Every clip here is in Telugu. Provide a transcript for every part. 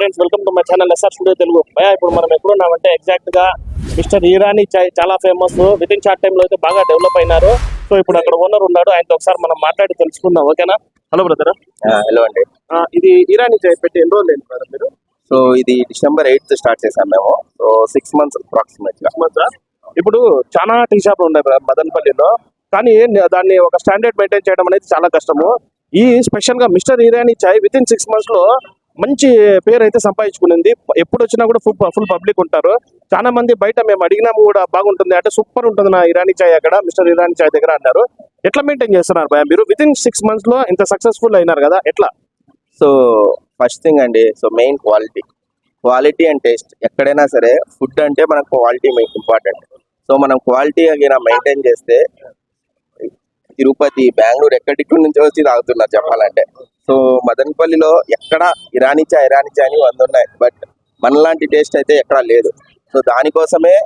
Friends welcome to my channel SR studio Telugu భయ ఇప్పుడు మనం ఎక్కడున్నామంటే ఎగ్జాక్ట్గా మిస్టర్ ఇరానీ చాయ్ చాలా famous with in short time లో అయితే బాగా డెవలప్ అయినారు. సో ఇప్పుడు అక్కడ ఓనర్ ఉన్నాడు. ఆయనతో ఒకసారి మనం మాట్లాడి తెలుసుకుందాం ఓకేనా హలో బ్రదర్ హలో అండి. ఇది ఇరానీ చాయ్ పెట్టి ఎన్ని రోజులు బ్రదర్ మీరు? సో ఇది డిసెంబర్ ఎయిత్ స్టార్ట్ చేసాం మేము. సో సిక్స్ మంత్స్ అప్రాక్సిమేట్గా. మంత్స్ ఇప్పుడు చాలా టీ షాప్లు ఉన్నాయి బ్రదర్ మదనపల్లిలో. కానీ దాన్ని ఒక స్టాండర్డ్ మెయింటైన్ చేయడం అనేది చాలా కష్టము. ఈ స్పెషల్గా mister Irani chai with in six మంత్స్లో మంచి పేరు అయితే సంపాదించుకునింది. ఎప్పుడు వచ్చినా కూడా ఫుల్ ఫుల్ పబ్లిక్ ఉంటారు. చాలా మంది బయట మేము అడిగినాము కూడా బాగుంటుంది. అంటే సూపర్ ఉంటుంది నా ఇరానీ చాయ్ అక్కడ మిస్టర్ ఇరానీ చాయ్ దగ్గర అన్నారు. ఎట్లా మెయింటైన్ చేస్తున్నారు భయ మీరు? విత్ ఇన్ సిక్స్ మంత్స్లో ఇంత సక్సెస్ఫుల్ అయినారు కదా ఎట్లా? సో ఫస్ట్ థింగ్ అండి so main quality quality and taste ఎక్కడైనా సరే ఫుడ్ అంటే మనకు క్వాలిటీ ఇంపార్టెంట్ సో మనం క్వాలిటీ మెయింటైన్ చేస్తే తిరుపతి బెంగళూరు ఎక్కడికి నుంచి వచ్చి తాగుతున్నారు చెప్పాలంటే. సో మదనపల్లిలో ఎక్కడ ఇరానిచా ఇరానిచా అని వంద ఉన్నాయి. బట్ మనలాంటి టేస్ట్ అయితే ఎక్కడా లేదు. సో దానికోసమే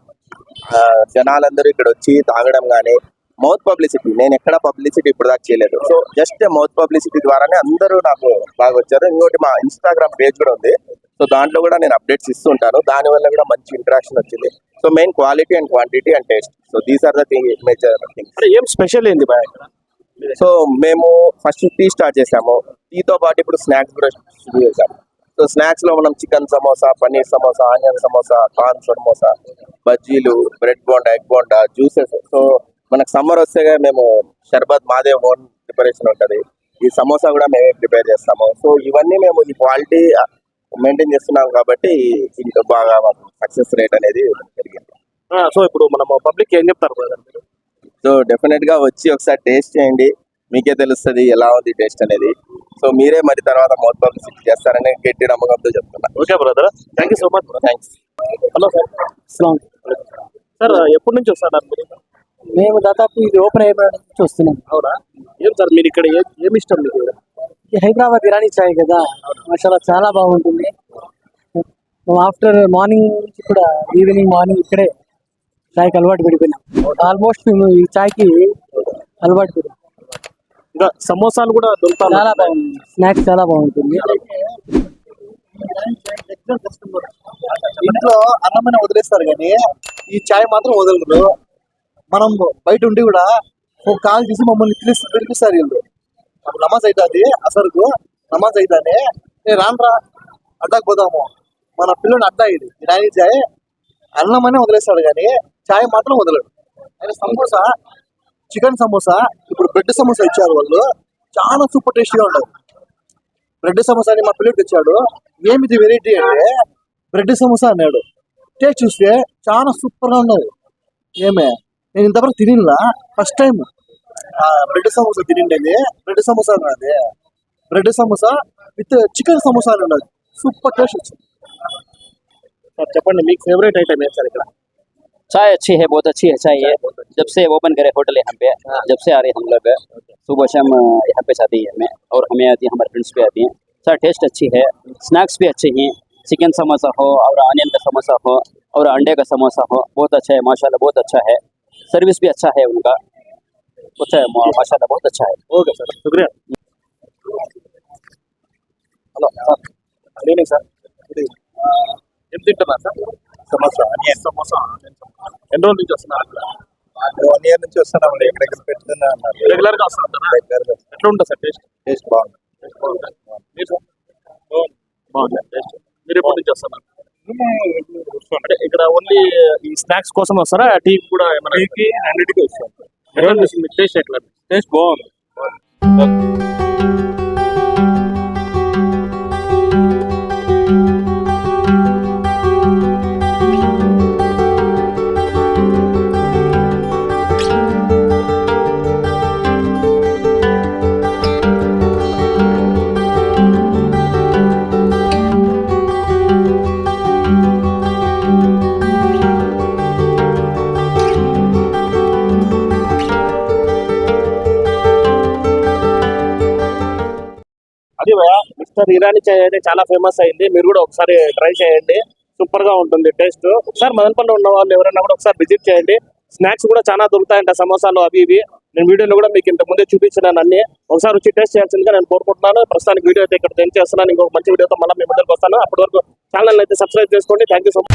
జనాలందరూ ఇక్కడ వచ్చి తాగడం కానీ మౌత్ పబ్లిసిటీ. నేను ఎక్కడ పబ్లిసిటీ ఇప్పుడు దాకా చేయలేదు. సో జస్ట్ మౌత్ పబ్లిసిటీ ద్వారానే అందరూ నాకు బాగా వచ్చారు. ఇంకోటి మా ఇన్స్టాగ్రామ్ పేజ్ కూడా ఉంది. సో దాంట్లో కూడా నేను అప్డేట్స్ ఇస్తుంటాను. దాని వల్ల కూడా మంచి ఇంట్రాక్షన్ వచ్చింది. So main quality and quantity and taste so these are the thing major things ఏం స్పెషల్ ఏంది ఇక్కడ సో మేము ఫస్ట్ టీ స్టార్ట్ చేసాము. టీతో పాటు ఇప్పుడు స్నాక్స్ కూడా షురూ చేసాము. సో స్నాక్స్లో మనం chicken samosa paneer samosa onion samosa corn samosa బజ్జీలు bread bonda egg bonda juices so మనకు సమ్మర్ వస్తే మేము షర్బత్ మాదే ఓన్ ప్రిపరేషన్ ఉంటుంది. ఈ సమోసా కూడా మేమే ప్రిపేర్ చేస్తాము. సో ఇవన్నీ మేము ఈ క్వాలిటీ మెయింటైన్ చేస్తున్నాం కాబట్టి ఇంకా బాగా సక్సెస్ రేట్ అనేది పెరిగింది. సో ఇప్పుడు మనం పబ్లిక్ ఏం చెప్తారు బ్రదర్ మీరు? సో డెఫినెట్గా వచ్చి ఒకసారి టేస్ట్ చేయండి. మీకే తెలుస్తుంది ఎలా ఉంది టేస్ట్ అనేది. సో మీరే మరి తర్వాత మౌత్ పబ్లిసిటీ చేస్తారని గట్టి నమ్మకంతో చెప్తున్నా. Okay brother. Thank you so much thanks hello sir sir ఎప్పటి నుంచి వస్తున్నారు మీరు? మేము దాదాపు ఇది ఓపెన్ అయిపోయిన నుంచి వస్తున్నాం. అవునా? ఏం సార్ మీరు ఇక్కడ ఏమి ఇష్టం మీకు ఇది హైదరాబాద్ ఇరానీ చాయ్ కదా. మసాలా చాలా బాగుంటుంది. ఆఫ్టర్ మార్నింగ్ నుంచి కూడా ఈవినింగ్ మార్నింగ్ ఇక్కడే చాయ్కి అలవాటు పడిపోయినాం. ఆల్మోస్ట్ మేము ఈ చాయ్కి అలవాటు పడిపోయాం ఇంకా సమోసాలు కూడా దొరుకుతాయి. చాలా బాగుంది. స్నాక్స్ చాలా బాగుంటుంది. ఇంట్లో అన్నమైన వదిలేస్తారు కానీ ఈ చాయ్ మాత్రం వదలరు. మనం బయట ఉండి కూడా ఒక కాల్ తీసి మమ్మల్ని పిలిచి పిలిపిస్తారు వీళ్ళు. అప్పుడు నమాజ్ అవుతుంది అసలుకు నమాజ్ అవుతానే ఏ రాన్రా అడ్డాకు పోదాము. మన పిల్లని అడ్డా ఇది. నాయన చాయ్ అన్నమనే వదిలేస్తాడు కానీ చాయ్ మాత్రం వదలడు. ఆయన సమోసా చికెన్ సమోసా ఇప్పుడు బ్రెడ్ సమోసా ఇచ్చారు వాళ్ళు. చాలా సూపర్ టేస్టీగా ఉండదు. బ్రెడ్ సమోసా అని మా పిల్లడికి ఇచ్చాడు ఏమిది వెరైటీ అంటే బ్రెడ్ సమోసా అన్నాడు. టేస్ట్ చూస్తే చాలా సూపర్గా ఉన్నది. ఏమే? నేను ఇంతవరకు తినిలా first time bread samosa తినిండేది bread samosa కాదు bread samosa with chicken samosa అని ఉన్నది సూపర్ టేస్ట్ వచ్చింది సార్ చెప్పండి మీకు ఫేవరెట్ ఐటమ్ ఏం సార్ ఇక్కడ चाय अच्छी है बहुत अच्छी है चाय ये जब से ओपन करे होटल यहाँ पे जब से आ रहे हम लोग सुबह शाम यहाँ पे आती है हमें और हमें आती है हमारे फ्रेंड्स भी आती हैं सर टेस्ट अच्छी है स्नैक्स भी अच्छे हैं चिकन समोसा हो और ऑनियन का समोसा हो और अंडे का समोसा हो बहुत अच्छा है माशाल्लाह बहुत अच्छा है सर्विस भी अच्छा है उनका अच्छा है मा- माशाल्लाह बहुत अच्छा है okay sir శుక్రియా hello sir good evening sir ఏం తింటున్నారు సార్ సమోసా ఆనియన్ సమోసా ఎన్ని రోజుల నుంచి వస్తున్నారు వన్ ఇయర్ నుంచి వస్తున్నాం ఎక్కడెక్కడ పెట్టుకున్నా అన్నారు రెగ్యులర్ గా వస్తుంటారా ఎట్లా ఉంటుంది సార్ టేస్ట్ టేస్ట్ బాగుంది మీరు సార్ బాగుంది టేస్ట్ మీరు ఎప్పటి నుంచి వస్తున్నారు అంటే ఇక్కడ ఓన్లీ ఈ స్నాక్స్ కోసం వస్తారా? టీ కూడా ఏమైనా టీకి అన్నిటికీ వస్తాం టేస్ట్ ఎట్లా టేస్ట్ బాగుంది. అది మిస్టర్ ఇరానీ చాయ్ అయితే చాలా ఫేమస్ అయింది. మీరు కూడా ఒకసారి ట్రై చేయండి. సూపర్గా ఉంటుంది టేస్ట్. ఒకసారి మదనపల్లి ఉన్న వాళ్ళు ఎవరైనా కూడా ఒకసారి విజిట్ చేయండి. స్నాక్స్ కూడా చాలా దొరుకుతాయంట సమోసాలు అవి ఇవి. నేను వీడియోలో కూడా మీకు ఇంత ముందే చూపించినాను అన్ని. ఒకసారి వచ్చి టేస్ట్ చేయాల్సిందిగా నేను కోరుకుంటున్నాను. ప్రస్తుతానికి వీడియో అయితే ఇక్కడ సెండ్ చేస్తున్నాను. ఇంకొక మంచి వీడియోతో మళ్ళీ మీ ముందరికి వస్తాను. అప్పటి వరకు ఛానల్ అయితే సబ్స్క్రైబ్ చేసుకోండి. Thank you so much